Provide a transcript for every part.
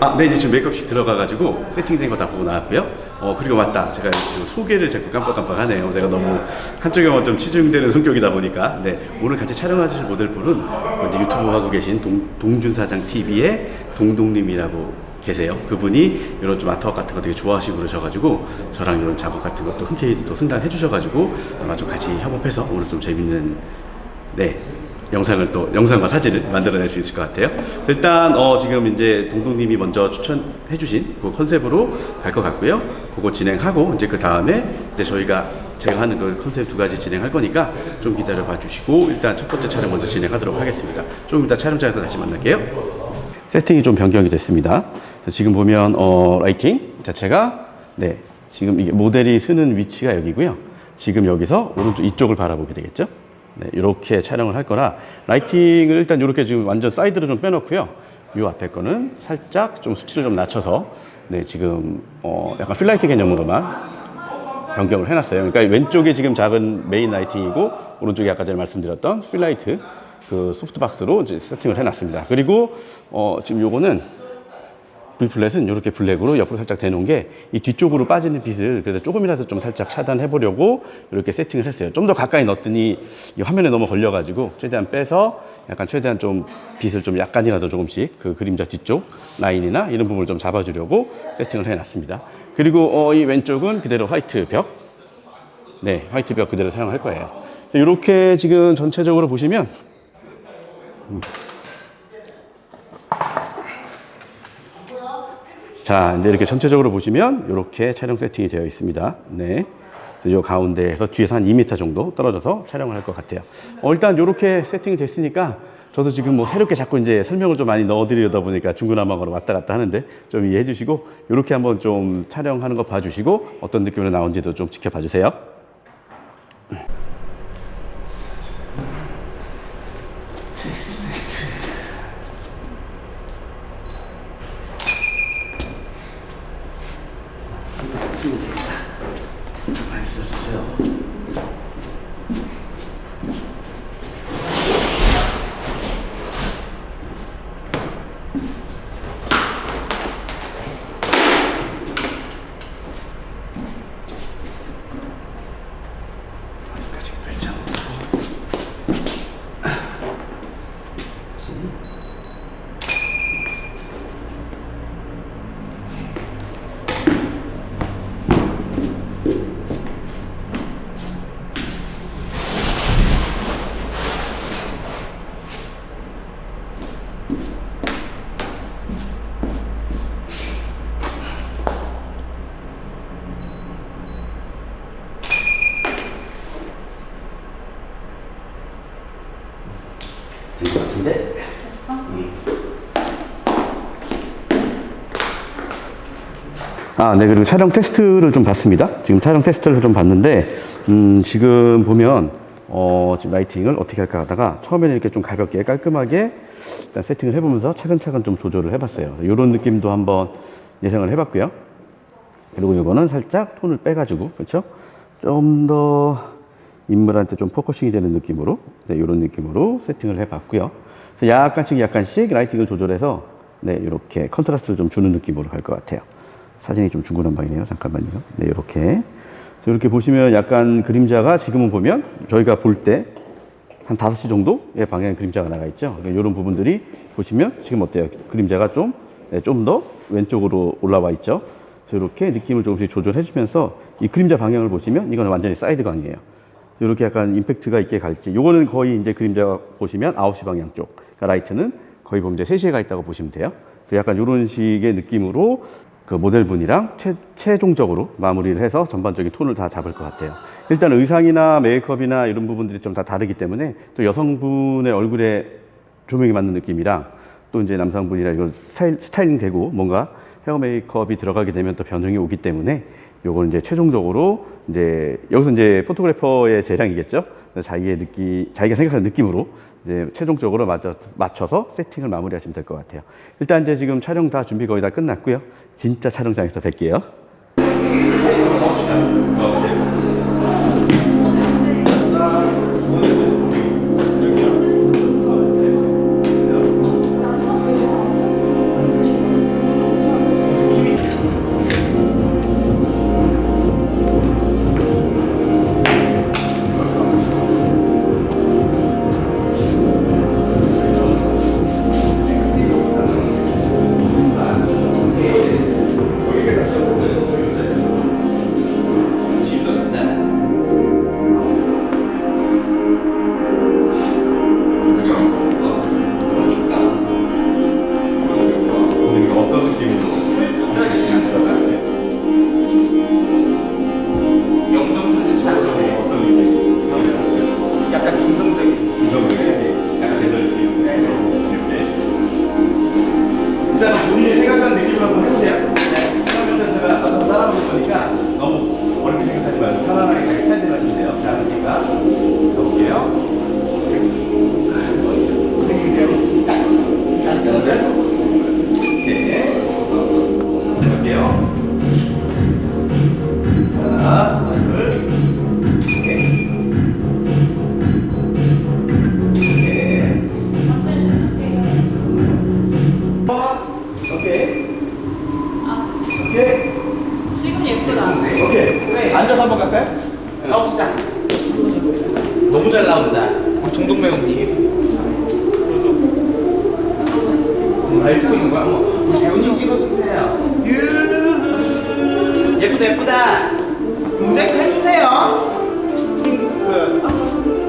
아, 네, 이제 지금 메이크업실 들어가가지고 세팅된 거 다 보고 나왔고요. 어, 그리고 맞다. 제가 그 소개를 자꾸 깜빡깜빡 하네요. 제가 너무 한쪽에만 좀 치중되는 성격이다 보니까. 네, 오늘 같이 촬영하실 모델분은 이제 유튜브 하고 계신 동, 동준 사장 TV의 동동님이라고 계세요. 그분이 이런 좀 아트웍 같은 거 되게 좋아하시고 그러셔가지고 저랑 이런 작업 같은 것도 흔쾌히 또 승낙해 주셔가지고 아마 좀 같이 협업해서 오늘 좀 재밌는 네 영상을 또 영상과 사진을 만들어낼 수 있을 것 같아요. 일단 어 지금 이제 동동님이 먼저 추천해주신 그 컨셉으로 갈 것 같고요. 그거 진행하고 이제 그 다음에 이제 저희가 제가 하는 그 컨셉 두 가지 진행할 거니까 좀 기다려 봐주시고 일단 첫 번째 촬영 먼저 진행하도록 하겠습니다. 조금 이따 촬영장에서 다시 만날게요. 세팅이 좀 변경이 됐습니다. 지금 보면 어, 라이팅 자체가 네 지금 이게 모델이 서는 위치가 여기고요. 지금 여기서 오른쪽 이쪽을 바라보게 되겠죠. 네, 이렇게 촬영을 할 거라 라이팅을 일단 이렇게 지금 완전 사이드로 좀 빼놓고요. 이 앞에 거는 살짝 좀 수치를 좀 낮춰서 네 지금 어, 약간 필라이트 개념으로만 변경을 해놨어요. 그러니까 왼쪽에 지금 작은 메인 라이팅이고 오른쪽에 아까 전에 말씀드렸던 필라이트 그 소프트박스로 이제 세팅을 해놨습니다. 그리고 어, 지금 요거는 V 플랫은 이렇게 블랙으로 옆으로 살짝 대놓은 게 이 뒤쪽으로 빠지는 빛을 그래서 조금이라도 좀 살짝 차단해 보려고 이렇게 세팅을 했어요. 좀 더 가까이 넣었더니 이 화면에 너무 걸려가지고 최대한 빼서 약간 최대한 좀 빛을 좀 약간이라도 조금씩 그 그림자 뒤쪽 라인이나 이런 부분을 좀 잡아주려고 세팅을 해놨습니다. 그리고 어, 이 왼쪽은 그대로 화이트 벽, 네 화이트 벽 그대로 사용할 거예요. 이렇게 지금 전체적으로 보시면 자, 이제 이렇게 전체적으로 보시면 이렇게 촬영 세팅이 되어 있습니다. 네. 이 가운데에서 뒤에서 한 2m 정도 떨어져서 촬영을 할 것 같아요. 어, 일단 이렇게 세팅이 됐으니까 저도 지금 뭐 새롭게 자꾸 이제 설명을 좀 많이 넣어드리려다 보니까 중구난방으로 왔다 갔다 하는데 좀 이해해 주시고 이렇게 한번 좀 촬영하는 거 봐주시고 어떤 느낌으로 나온지도 좀 지켜봐 주세요. 아, 네. 그리고 촬영 테스트를 좀 봤습니다. 지금 촬영 테스트를 좀 봤는데, 음, 지금 보면, 어, 지금 라이팅을 어떻게 할까 하다가 처음에는 이렇게 좀 가볍게 깔끔하게 일단 세팅을 해보면서 차근차근 좀 조절을 해봤어요. 이런 느낌도 한번 예상을 해봤고요. 그리고 이거는 살짝 톤을 빼가지고, 그렇죠? 좀 더 인물한테 좀 포커싱이 되는 느낌으로, 네, 이런 느낌으로 세팅을 해봤고요. 약간씩 약간씩 라이팅을 조절해서, 네, 이렇게 컨트라스트를 좀 주는 느낌으로 갈 것 같아요. 사진이 좀 중구난방이네요. 잠깐만요. 네, 이렇게. 이렇게 보시면 약간 그림자가 지금은 보면 저희가 볼 때 한 5시 정도의 방향의 그림자가 나가 있죠. 이런 부분들이 보시면 지금 어때요? 그림자가 좀, 네, 좀더 왼쪽으로 올라와 있죠. 이렇게 느낌을 조금씩 조절해 주면서 이 그림자 방향을 보시면 이거는 완전히 사이드 강이에요. 이렇게 약간 임팩트가 있게 갈지. 요거는 거의 이제 그림자 보시면 9시 방향 쪽. 그러니까 라이트는 거의 보면 이제 3시에 가 있다고 보시면 돼요. 그래서 약간 이런 식의 느낌으로 그 모델분이랑 최, 최종적으로 마무리를 해서 전반적인 톤을 다 잡을 것 같아요. 일단 의상이나 메이크업이나 이런 부분들이 좀 다 다르기 때문에 또 여성분의 얼굴에 조명이 맞는 느낌이랑 또 이제 남성분이라 이걸 스타일, 스타일링 되고 뭔가 헤어 메이크업이 들어가게 되면 또 변형이 오기 때문에 요걸 이제 최종적으로 이제 여기서 이제 포토그래퍼의 재량이겠죠. 자기의 느낌, 자기가 생각하는 느낌으로 이제 최종적으로 맞춰, 맞춰서 세팅을 마무리하시면 될 것 같아요. 일단 이제 지금 촬영 다 준비 거의 다 끝났고요. 진짜 촬영장에서 뵐게요. 너무 잘 나온다. 우리 동동 배우님. 잘 찍고 있는 거야? 어머, 우리 배우님 찍어주세요. 유후. 예쁘다 예쁘다. 모자이크 해주세요. 그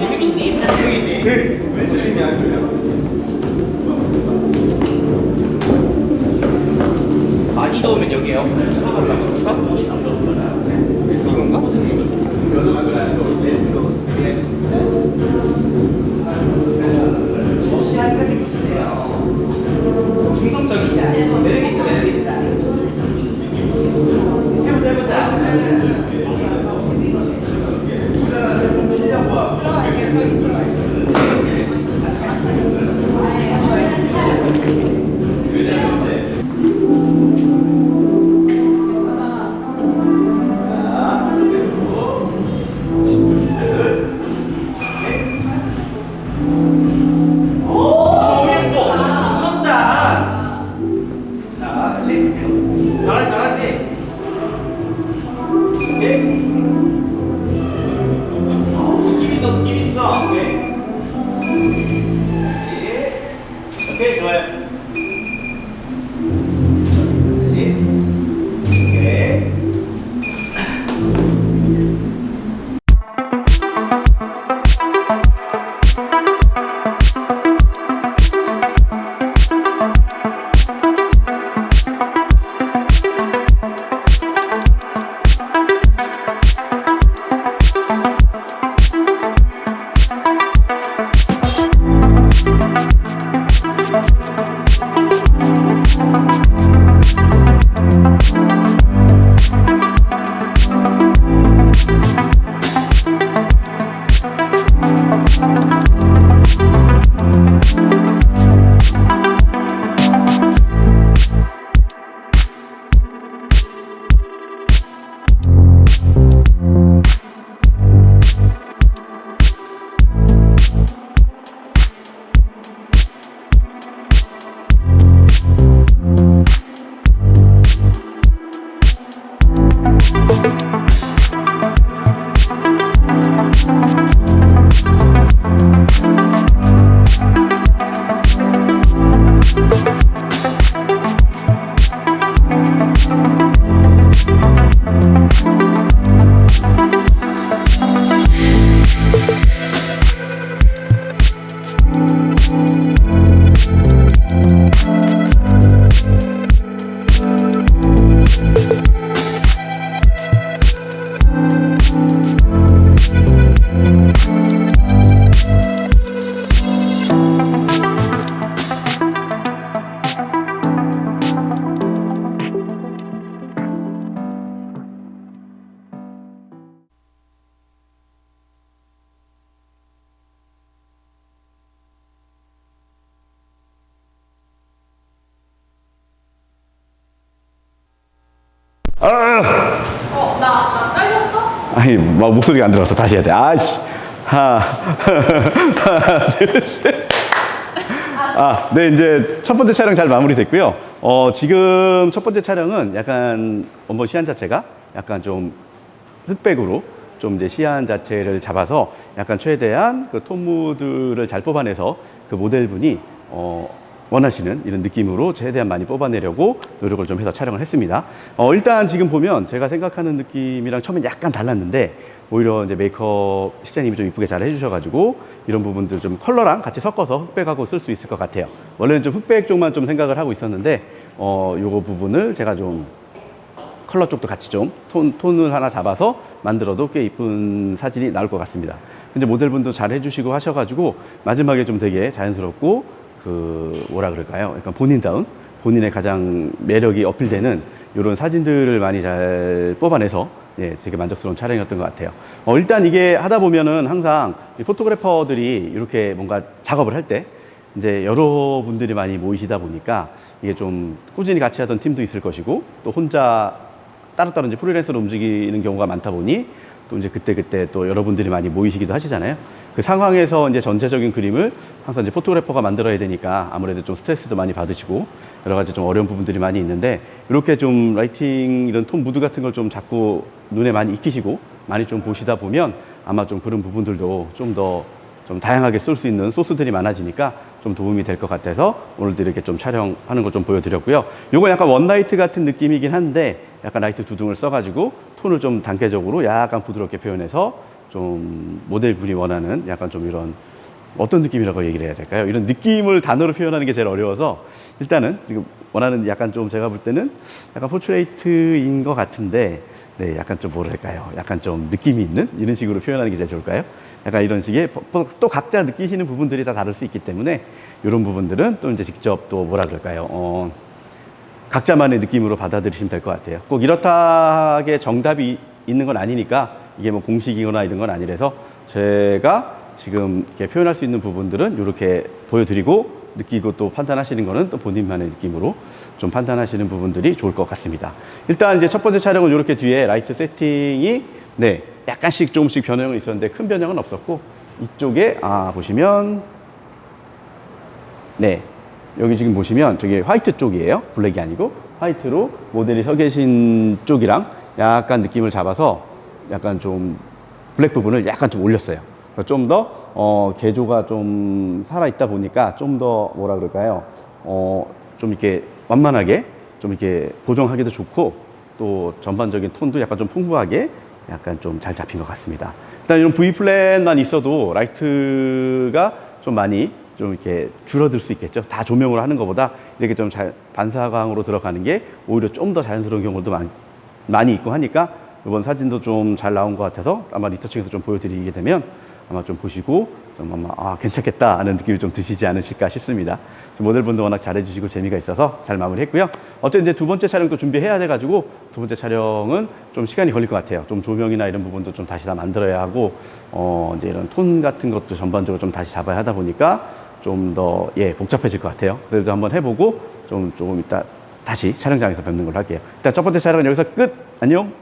미숙이님. 미숙이님. 네. 미숙이님 하실래요? 많이 넣으면 여기 에어컨을 틀어달라고 그럴까? 다시. 어, 나, 나 잘렸어? 아니, 막 목소리가 안 들어서 다시 해야 돼. 아씨. 하나, 하나, 둘, 셋. 아, 네, 이제 첫 번째 촬영 잘 마무리됐고요. 어, 지금 첫 번째 촬영은 약간 원본 시안 자체가 약간 좀 흑백으로 좀 이제 시안 자체를 잡아서 약간 최대한 그 톤무드를 잘 뽑아내서 그 모델분이 어, 원하시는 이런 느낌으로 최대한 많이 뽑아내려고 노력을 좀 해서 촬영을 했습니다. 어, 일단 지금 보면 제가 생각하는 느낌이랑 처음엔 약간 달랐는데 오히려 이제 메이크업 실장님이 좀 이쁘게 잘 해주셔가지고 이런 부분들 좀 컬러랑 같이 섞어서 흑백하고 쓸 수 있을 것 같아요. 원래는 좀 흑백 쪽만 좀 생각을 하고 있었는데 어, 요거 부분을 제가 좀 컬러 쪽도 같이 좀 톤, 톤을 하나 잡아서 만들어도 꽤 이쁜 사진이 나올 것 같습니다. 근데 모델분도 잘 해주시고 하셔가지고 마지막에 좀 되게 자연스럽고 그 뭐라 그럴까요? 약간 본인다운 본인의 가장 매력이 어필되는 이런 사진들을 많이 잘 뽑아내서 예, 되게 만족스러운 촬영이었던 것 같아요. 어, 일단 이게 하다 보면은 항상 이 포토그래퍼들이 이렇게 뭔가 작업을 할 때 이제 여러분들이 많이 모이시다 보니까 이게 좀 꾸준히 같이 하던 팀도 있을 것이고 또 혼자 따로따로 이제 프리랜서로 움직이는 경우가 많다 보니 또 이제 그때그때 또 여러분들이 많이 모이시기도 하시잖아요. 그 상황에서 이제 전체적인 그림을 항상 이제 포토그래퍼가 만들어야 되니까 아무래도 좀 스트레스도 많이 받으시고 여러 가지 좀 어려운 부분들이 많이 있는데 이렇게 좀 라이팅 이런 톤 무드 같은 걸 좀 자꾸 눈에 많이 익히시고 많이 좀 보시다 보면 아마 좀 그런 부분들도 좀 더좀 다양하게 쏠수 있는 소스들이 많아지니까 좀 도움이 될 것 같아서 오늘도 이렇게 좀 촬영하는 걸 좀 보여드렸고요. 요거 약간 원라이트 같은 느낌이긴 한데 약간 라이트 두 등을 써가지고 톤을 좀 단계적으로 약간 부드럽게 표현해서 좀 모델분이 원하는 약간 좀 이런 어떤 느낌이라고 얘기를 해야 될까요? 이런 느낌을 단어로 표현하는 게 제일 어려워서 일단은 지금 원하는 약간 좀 제가 볼 때는 약간 포트레이트인 것 같은데 네, 약간 좀 뭐랄까요? 약간 좀 느낌이 있는 이런 식으로 표현하는 게 제일 좋을까요? 약간 이런 식의 또- 또 각자 느끼시는 부분들이 다 다를 수 있기 때문에 이런 부분들은 또 이제 직접 또 뭐라 그럴까요? 어, 각자만의 느낌으로 받아들이시면 될 것 같아요. 꼭 이렇다하게 정답이 있는 건 아니니까 이게 뭐 공식이거나 이런 건 아니라서 제가 지금 이렇게 표현할 수 있는 부분들은 이렇게 보여드리고 느끼고 또 판단하시는 거는 또 본인만의 느낌으로 좀 판단하시는 부분들이 좋을 것 같습니다. 일단 이제 첫 번째 촬영은 이렇게 뒤에 라이트 세팅이 네 약간씩 조금씩 변형은 있었는데 큰 변형은 없었고 이쪽에 아 보시면 네. 여기 지금 보시면 저게 화이트 쪽이에요. 블랙이 아니고 화이트로 모델이 서 계신 쪽이랑 약간 느낌을 잡아서 약간 좀 블랙 부분을 약간 좀 올렸어요. 좀 더, 어, 개조가 좀 살아있다 보니까 좀 더 뭐라 그럴까요? 어, 좀 이렇게 완만하게 좀 이렇게 보정하기도 좋고 또 전반적인 톤도 약간 좀 풍부하게 약간 좀 잘 잡힌 것 같습니다. 일단 이런 V 플랜만 있어도 라이트가 좀 많이 좀 이렇게 줄어들 수 있겠죠. 다 조명으로 하는 것보다 이렇게 좀 잘 반사광으로 들어가는 게 오히려 좀 더 자연스러운 경우도 많, 많이 있고 하니까 이번 사진도 좀 잘 나온 것 같아서 아마 리터칭에서 좀 보여드리게 되면 아마 좀 보시고 좀 아마 아 괜찮겠다 하는 느낌이 좀 드시지 않으실까 싶습니다. 모델분도 워낙 잘해주시고 재미가 있어서 잘 마무리했고요. 어쨌든 이제 두 번째 촬영도 준비해야 돼가지고 두 번째 촬영은 좀 시간이 걸릴 것 같아요. 좀 조명이나 이런 부분도 좀 다시 다 만들어야 하고 어 이제 이런 톤 같은 것도 전반적으로 좀 다시 잡아야 하다 보니까 좀 더 예 복잡해질 것 같아요. 그래도 한번 해보고 좀 조금 이따 다시 촬영장에서 뵙는 걸로 할게요. 일단 첫 번째 촬영은 여기서 끝. 안녕.